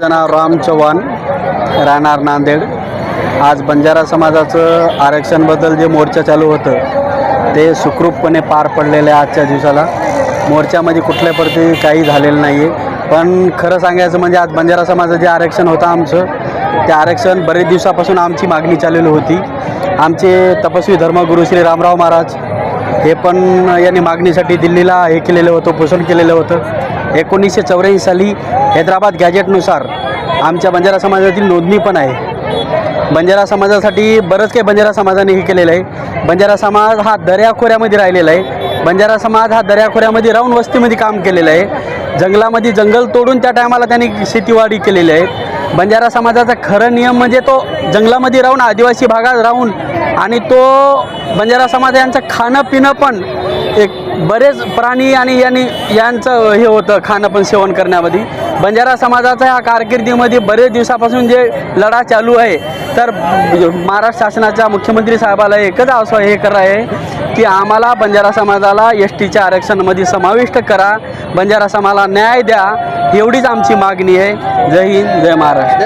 माझं नाव राम चव्हाण राहणार नांदेड. आज बंजारा समाजाचं आरक्षणबद्दल जे मोर्चा चालू होतं ते सुखरूपपणे पार पडलेलं आहे आजच्या दिवसाला. मोर्चामध्ये कुठल्या प्रती काही झालेलं नाही आहे पण खरं सांगायचं म्हणजे आज बंजारा समाजाचं जे आरक्षण होतं आमचं ते आरक्षण बरेच दिवसापासून आमची मागणी चाललेली होती. आमचे तपस्वी धर्मगुरू श्री रामराव महाराज हे पण यांनी मागणीसाठी दिल्लीला हे केलेलं होतं पोषण केलेलं होतं. एकोणीसशे चौऱ्याऐंशी साली हैदराबाद गॅजेटनुसार आमच्या बंजारा समाजातील नोंदणी पण आहे. बंजारा समाजासाठी बरंच काही बंजारा समाजाने हे केलेलं आहे. बंजारा समाज हा दर्याखोऱ्यामध्ये राहिलेला आहे. बंजारा समाज हा दर्याखोऱ्यामध्ये राहून वस्तीमध्ये काम केलेलं आहे. जंगलामध्ये जंगल तोडून त्या टायमाला त्यांनी शेतीवाडी केलेली आहे. बंजारा समाजाचा खरं नियम म्हणजे तो जंगलामध्ये राहून आदिवासी भागात राहून आणि तो बंजारा समाज यांचं खाणं पिणं पण एक बरेच प्राणी आणि यांनी यांचं हे होतं खाणं पण सेवन करण्यामध्ये. बंजारा समाजाचा ह्या कारकिर्दीमध्ये बरेच दिवसापासून जे लढा चालू आहे तर महाराष्ट्र शासनाच्या मुख्यमंत्री साहेबाला एकच असं हे करा आहे की आम्हाला बंजारा समाजाला एस टीच्या आरक्षणामध्ये समाविष्ट करा. बंजारा समाजाला न्याय द्या एवढीच आमची मागणी आहे. जय हिंद जय महाराष्ट्र.